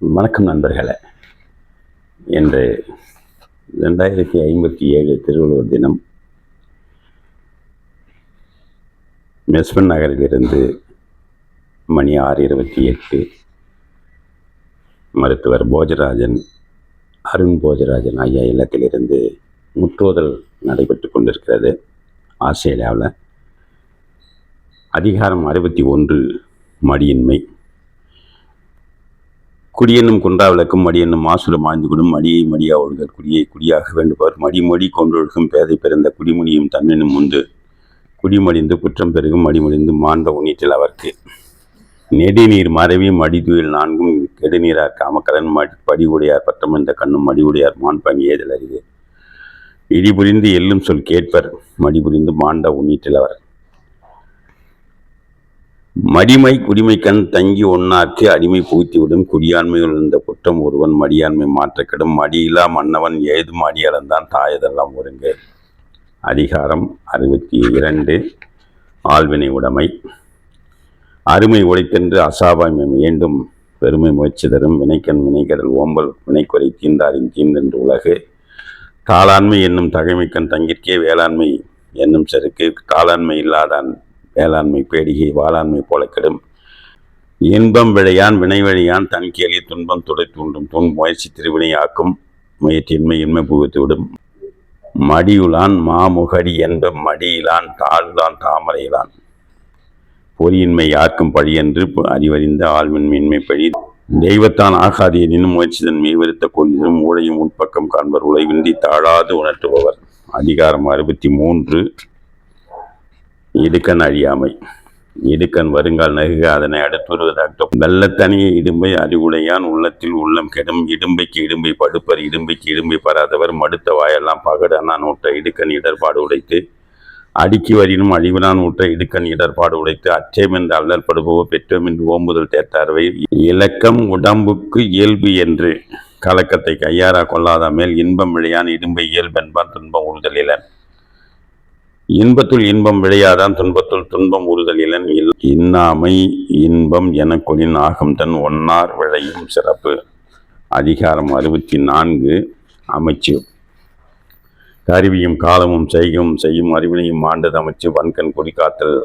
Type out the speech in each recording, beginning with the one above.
வணக்கம் நண்பர்களே. என்று ரெண்டாயிரத்தி ஐம்பத்தி ஏழு திருவள்ளுவர் தினம் மெஸ்பன் நகரிலிருந்து மணி ஆறு இருபத்தி எட்டு மருத்துவர் போஜராஜன் அருண் போஜராஜன் ஆகிய இல்லத்திலிருந்து முற்றோதல் நடைபெற்று கொண்டிருக்கிறது. ஆஸ்திரேலியாவில் அதிகாரம் அறுபத்தி ஒன்று மடியின்மை குடியென்னும் குன்றா விளக்கும் மடி என்னும் மாசுல மாய்ந்து மடியை மடியா ஒழுகர் குடியை குடியாக வேண்டுபவர். மடிமொழி கொன்றொழுகும் பேதை பிறந்த குடிமுடியும் தன்னெனும் உண்டு. குடிமடிந்து குற்றம் பெருகும் மடிமடிந்து மாண்ட உன்னிட்டில் அவர்க்கு. நெடுநீர் மறைவி மடிதுயில் நான்கும் கெடுநீரார் காமக்கரன் மடி படி உடையார் பட்டம் என்ற கண்ணும் மடி உடையார் மாண்பங்கி ஏதல் அறிவு இடிபுரிந்து எல்லும் சொல் கேட்பர் மடிபுரிந்து மாண்ட உன்னிட்டில் அவர். மடிமை குடிமைக்கண் தங்கி ஒன்னார்க்கு அடிமை புகுத்திவிடும் குடியாண்மையில் இருந்த குற்றம் ஒருவன் மடியாண்மை மாற்றக்கெடும். மடியிலா மன்னவன் ஏதும் அடியளந்தான் தாயதெல்லாம் ஒருங்கு. அதிகாரம் அறுபத்தி இரண்டு. ஆழ்வினை உடைமை. அருமை உடைத்தென்று அசாபாய்மை மீண்டும் பெருமை முயற்சி தரும். வினைக்கண் வினைகடல் ஓம்பல் வினைக்குறை தீந்தாரின் தீண்டென்று உலகு. தாளாண்மை என்னும் தகைமைக்கண் தங்கிற்கே வேளாண்மை என்னும் செருக்கு. தாளாண்மை இல்லாதான் வேளாண்மை பேடிகை வாளாண்மை போல கெடும். இன்பம் விளையான் வினை வழியான் தன் கேலி துன்பம் துடை தூண்டும் துன் முயற்சி திருவினையாக்கும் முயற்சியின்மை இன்மை புகுத்து விடும். மடியுளான் மாமுகடி என்ப மடியிலான் தாழுதான் தாமரையிலான். பொறியின்மை யாக்கும் பழி என்று அறிவறிந்த ஆழ்வின் மின்மை பழி. தெய்வத்தான் ஆகாது எனினும் முயற்சிதன் மீவருத்த கொள்ளும் ஊழையும் உட்பக்கம் காண்பர் உழைவின்றி தாழாது உணர்த்துபவர். அதிகாரம் அறுபத்தி மூன்று. இடுக்கண் அழியாமை. இடுக்கண் வருங்கால் நகுக அதனை அடுத்துவதாக வெள்ளத்தனிய இடும்பை அறிவுடையான் உள்ளத்தில் உள்ளம் கெடும். இடும்பைக்கு இடும்பை படுப்பர் இடும்பைக்கு இடும்பை பராதவர். மடுத்த வாயெல்லாம் பகடு அண்ணான் ஊட்ட இடுக்கண் இடர்பாடு உடைத்து. அடுக்கி வரினும் அழிவினான் ஊற்ற இடுக்கண் இடர்பாடு உடைத்து. அச்சயம் என்று அல்லற்படுபவோ பெற்றோம் என்று ஓம்புதல் தேத்தார்வை இலக்கம் உடம்புக்கு இயல்பு என்று. கலக்கத்தை கையாரா கொள்ளாத மேல் இன்பம் விளையான். இடும்பை இயல்பென்பான் துன்பம் உறுதல் இன்பத்துள் இன்பம் விளையாதான் துன்பத்துள் துன்பம் உறுதல் இளன் இன்னாமை இன்பம் என கொலின் ஆகும் தன் ஒன்னார் விளையும் சிறப்பு. அதிகாரம் அறுபத்தி நான்கு அமைச்சு. கருவியும் காலமும் செய்யும் செய்யும் அறிவினையும் ஆண்டது அமைச்சு. வன்கண் குடிகாத்தல்.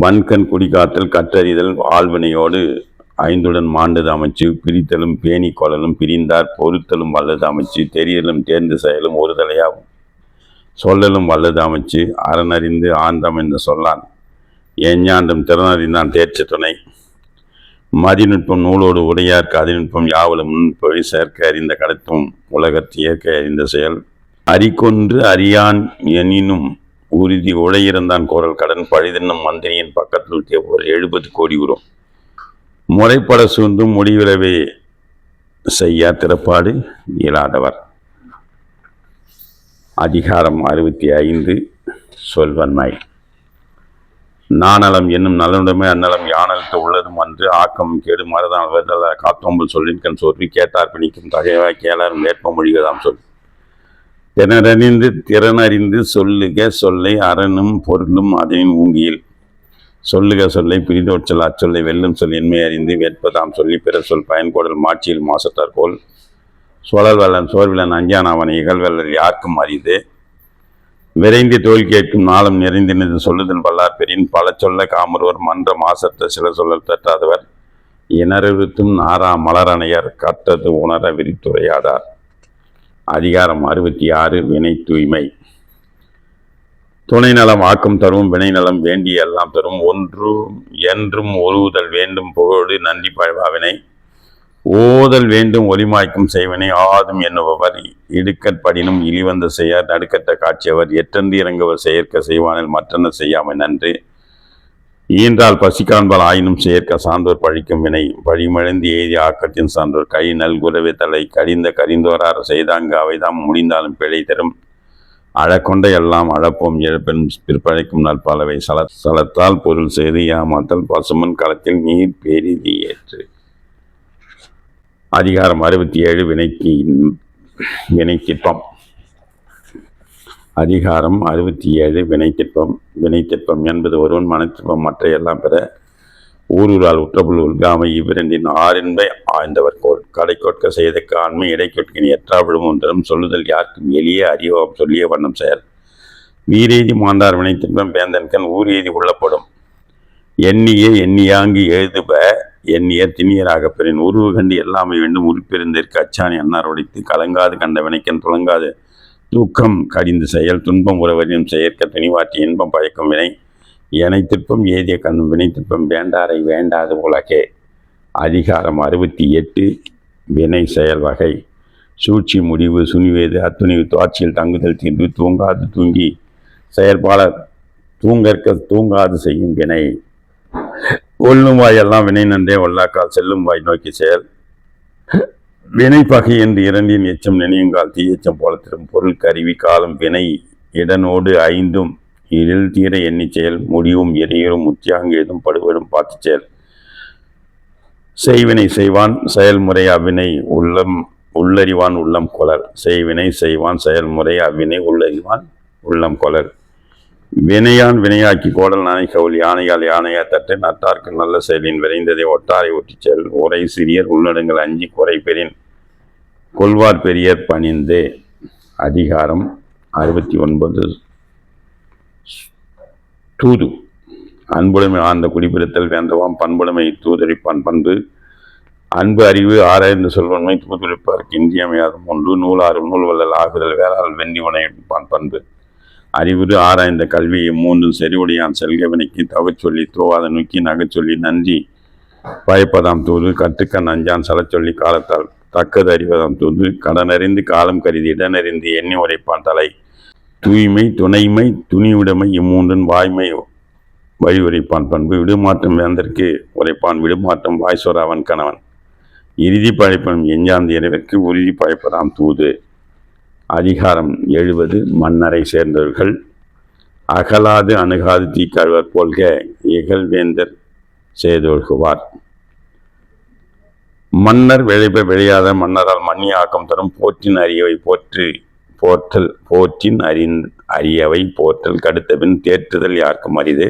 வன்கண் குடிகாத்தல் கற்றறிதல் ஆழ்வினையோடு ஐந்துடன் மாண்டது அமைச்சு. பிரித்தலும் பேணி கொள்ளலும் பிரிந்தார் பொறுத்தலும் வல்லது அமைச்சு. தெரியலும் தேர்ந்து செயலும் ஒருதலையாகும். சொல்லலும் வல்லது அமைச்சு அறனறிந்து ஆந்தம் என்று சொல்லான். எஞ்ஞாண்டும் திறனறிந்தான் தேர்ச்சி துணை. மதிநுட்பம் நூலோடு உடையார்க்கு அதிநுட்பம் யாவலும் முன்பொழி சேர்க்க அறிந்த கடத்தும் உலகத்து இயற்க அறிந்த செயல். அரிக்கொன்று அறியான் எனினும் உறுதி உழையிருந்தான் குரல் கடன். பழிதென்னும் மந்திரியின் பக்கத்தில் ஒரு எழுபது கோடி உரும் முறைப்பட சூழ்ந்தும் முடிவிலவே செய்யா திறப்பாடு இயலாதவர். அதிகாரம் அறுபத்தி ஐந்து சொல்வன்மை. நாணலம் என்னும் நலனுடைமை அந்நலம் யானலுக்கு உள்ளதும் அன்று ஆக்கம் கேடு மறதான் வெதல காத்தோம்பல் சொல்லின்கண் சொற்பி கேட்டார் பிணிக்கும் தகைவாய் கேளாரும் வேட்ப மொழிகளாம் சொல் திறனறிந்து திறனறிந்து சொல்லுக சொல்லை அரணும் பொருளும் அதனின் ஊங்கியில். சொல்லுக சொல்லை பிரிதோற்றல் அச்சொல்லை வெல்லும் சொல் என்மை அறிந்து வேட்பதாம் சொல்லி பிற சொல் பயன்கோடல் மாட்சியில் மாசத்தார் போல் சுழல் வல்லன் சோர்விலன் அஞ்சானவன் இகழ்வல்லல் யாருக்கும் அரிது? விரைந்து தோல் கேட்கும் நாளும் நிறைந்தினது சொல்லுதல் வல்லார் பெரின் பல சொல்ல காமருவர் மன்ற மாசற்ற சில சொல்லல் தட்டாதவர். இனறுத்தும் நாரா மலரணையர் கற்றது உணர விரித்துரையாதார். அதிகாரம் அறுபத்தி ஆறு வினை தூய்மை. துணை நலம் ஆக்கம் தரும் வினை நலம் வேண்டிய எல்லாம் தரும் ஒன்றும் என்றும் ஒருவுதல் வேண்டும் புகழோடு நன்றி பழவாவினை. ஓதல் வேண்டும் ஒலிமாய்க்கும் செய்வனை ஆதும் என்னுபவர் இடுக்கற்படினும் இழிவந்த செய்யார் நடுக்கட்ட காட்சியவர் எற்றென்று இறங்குவர் செயற்க செய்வானில் மற்றென்ன செய்யாமை நன்று. ஈன்றால் பசி காண்பால் ஆயினும் செயற்க சான்றோர் பழிக்கும் வினை பழிமழிந்து எய்தி ஆக்கத்தின் சான்றோர் கை நல்குறவே தலை கடிந்த கரிந்தோரார் செய்தாங்க அவைதாம் முடிந்தாலும் பிழை தரும். அழக்கொண்ட எல்லாம் அழப்போம் இழப்பெனும் பிற்பழைக்கும் நல்பாலவை சல சலத்தால் பொருள் செய்து ஏமாத்தல் பசுமன் களத்தில் நீர் பெரிதி ஏற்று. அதிகாரம் அறுபத்தி ஏழு வினைக்கு வினைத்திற்பம் அதிகாரம் அறுபத்தி ஏழு வினைத்திற்பம் வினைத்திற்பம் என்பது ஒருவன் மனத்திற்பம் மற்ற எல்லாம் பெற ஊரூரால் உற்றபுல் உள்காமை இவ்விரண்டின் ஆறின்பை ஆய்ந்தவர் கோல் கடை கொட்க செய்த காண்மை இடை கொட்கின் எற்றாவிடும் ஒன்றும் சொல்லுதல் யாருக்கும் எளிய அறிவோம் சொல்லிய வண்ணம் செயல். வீரேதி மாண்டார் வினை வேந்தன்கண் ஊர் எய்தி உள்ளப்படும். எண்ணிய எண்ணியாங்கு எழுதுப எண்ணிய திண்ணியராக பெறின். உருவு கண்டு எல்லாமே வேண்டும். உருப்பெருந்திற்கு அச்சாணி அன்னார் உடைத்து கலங்காது கண்ட வினைக்கன் துளங்காது. தூக்கம் கடிந்து செயல் துன்பம் உறவரின் செயற்க துணிவாற்றி இன்பம் பயக்கும் வினை. எனை திருப்பம் ஏதிய கண்ணும் வினை திருப்பம் வேண்டாரை வேண்டாது உலகே. அதிகாரம் அறுபத்தி எட்டு வினை செயல் வகை. சூழ்ச்சி முடிவு சுனிவேது அத்துணிவு துவாட்சியில் தங்குதல் தீர்வு தூங்காது தூங்கி. செயற்பாளர் தூங்கற்க தூங்காது செய்யும் வினை. ஒல்லும் வாயெல்லாம் வினை நன்றே ஒல்லாக்கால் செல்லும் வாய் நோக்கி செயல். வினை பகை என்று இரண்டின் எச்சம் நினையுங்கால் தீயச்சம் போல திரும் பொருள் கருவி காலம் வினை இடனோடு ஐந்தும் இதில் தீர எண்ணி செயல். முடிவும் எரியும் உத்தியாங்கு ஏதும் படுவரும் பார்த்து செயல். செய்வினை செய்வான் செயல்முறை அவ்வினை உள்ளம் உள்ளறிவான் உள்ளம் கொளர். செய்வினை செய்வான் செயல்முறை அவ்வினை உள்ளறிவான் உள்ளம் கொளர். வினையான் வினையாக்கி கோடல் நானை கவுல் யானையால் யானையா தட்டு நட்டார்க்கு நல்ல செயலின் விரைந்ததை. ஒட்டாரை ஒட்டிச் செல். உரை சிறியர் உள்ளடங்கள் அஞ்சி குறை பெறின். கொள்வார் பெரியர் பணிந்து. அதிகாரம் அறுபத்தி ஒன்பது. தூது. அன்புடைமை ஆழ்ந்த குடிபிடித்தல் வேந்தவாம். பண்புடைமை தூதரிப்பான் பண்பு. அன்பு அறிவு ஆராய்ந்து சொல்வன்மை தூதுரைப்பார்க்கு இன்றியமையாதும் ஒன்று. நூலாறு நூல் வல்லல் ஆகுதல் வேளால் வெண்ணி உணைப்பான் பண்பு. அறிவுறு ஆராய்ந்த கல்வியை மூன்றும் செறிவுடையான் செல்கவனைக்கு தவச்சொல்லி தோவாத நுக்கி நகைச்சொல்லி நன்றி பயப்பதாம் தூது கற்றுக்க நஞ்சான் சலச்சொல்லி காலத்தால் தக்கது அறிவதாம் தூது கடனறிந்து காலம் கருதி இடனறிந்து எண்ணி உரைப்பான் தலை. தூய்மை துணைமை துணிவுடைமை இம்மூன்றின் வாய்மை வழி உரைப்பான் பண்பு. விடுமாற்றம் வேந்தற்கு உரைப்பான் விடுமாற்றம் வாய்சோர் அவன் கணவன். இறுதி பழைப்பனும் எஞ்சாந்த இறைவற்கு உறுதி பழைப்பதாம் தூது. அதிகாரம் எழுவது மன்னரை சேர்ந்தவர்கள். அகலாது அணுகாது தீக்கழுவர் போல்க இகழ்வேந்தர் செய்தொழுகுவார். மன்னர் விளைப்ப விளையாத மன்னரால் மன்னி ஆக்கம் தரும் போற்றின் அரியவை போற்று போற்றல் போற்றின் அறிந் அரியவை போற்றல் கடுத்தபின் தேற்றுதல் யாருக்கும் அரிது?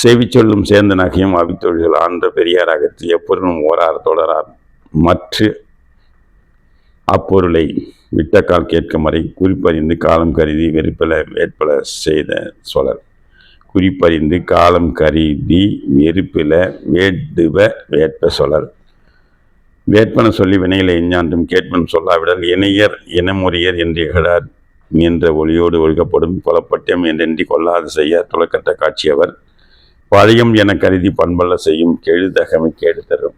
செவி சொல்லும் சேர்ந்த நகையும் அவித்தொழிகள் ஆன்ற பெரியார் அகற்றி எப்பொருளும் ஓரார் தொடரார். மற்ற அப்பொருளை விட்டக்கால் கேட்கும் வரை குறிப்பறிந்து காலம் கருதி வெறுப்பல வேட்பல செய்த சொலர் குறிப்பறிந்து காலம் கருதி வெறுப்பில வேட்டுவ வேட்ப சொலர் வேட்பன சொல்லி வினைகளை எஞ்ஞான்றும் கேட்பன் சொல்லாவிடல் இணையர் இனமுறையர் என்று இகழார் என்ற ஒளியோடு ஒழுகப்படும் கொலப்பட்டம் என்றென்றி கொள்ளாது செய்ய துளக்கட்ட காட்சியவர். பழையம் என கருதி பண்பல்ல செய்யும் கெழுதகமை கேடு தரும்.